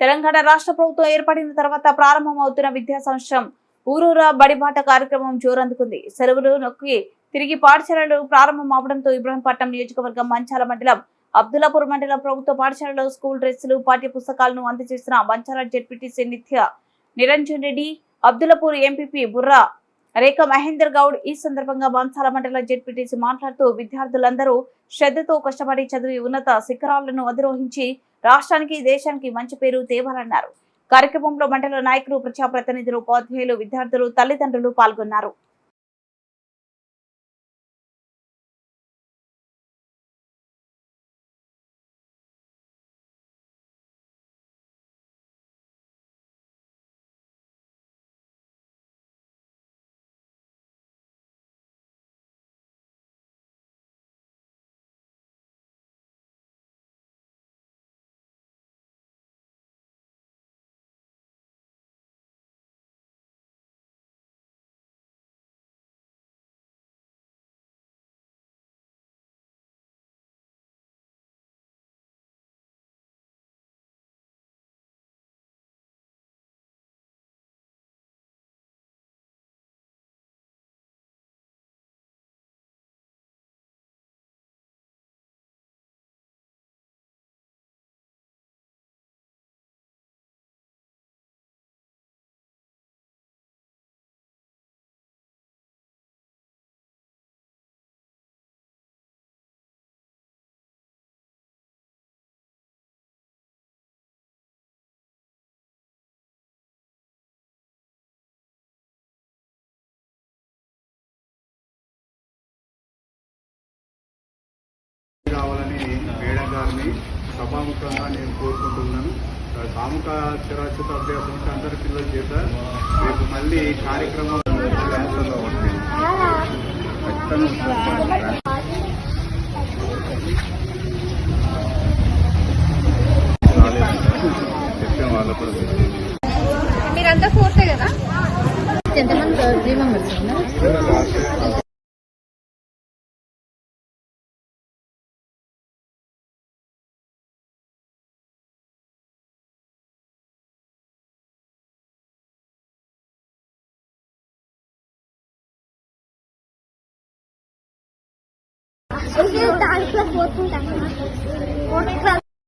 తెలంగాణ రాష్ట్ర ప్రభుత్వం ఏర్పడిన తర్వాత ప్రారంభమవుతున్న విద్యా సంవత్సరం ఊరూరా బడిబాట కార్యక్రమం జోరందుకుంది. సెలవులు నొక్కి తిరిగి పాఠశాలలు ప్రారంభం అవడంతో ఇబ్రహీంపట్నం నియోజకవర్గం మంచాల మండలం అబ్దుల్లాపూర్ మండలం ప్రభుత్వ పాఠశాలలో స్కూల్ డ్రెస్సులు పాఠ్య పుస్తకాలను అందజేసిన మంచాల జెడ్పీటీసీ నిత్య నిరంజన్ రెడ్డి అబ్దుల్లాపూర్ ఎంపీపీ బుర్రా రేఖ మహేందర్ గౌడ్ ఈ సందర్భంగా మంచాల మండల జెడ్పీటీసీ మాట్లాడుతూ విద్యార్థులందరూ శ్రద్ధతో కష్టపడి చదివి ఉన్నత శిఖరాలను అధిరోహించి రాష్ట్రానికి దేశానికి మంచి పేరు తేవాలన్నారు. కార్యక్రమంలో మండల నాయకులు ప్రజాప్రతినిధులు ఉపాధ్యాయులు విద్యార్థులు తల్లిదండ్రులు పాల్గొన్నారు. రావాలని మేడం గారిని సభాముఖంగా నేను కోరుకుంటున్నాను. సాముఖ చిరాచిత అభ్యాసం అంటే అందరి పిల్లల చేత రేపు మళ్ళీ కార్యక్రమం మీరంతా ఫోర్తే కదా? ఎంతమంది త్రీ మెంబర్స్ 我先打一个我不打我没看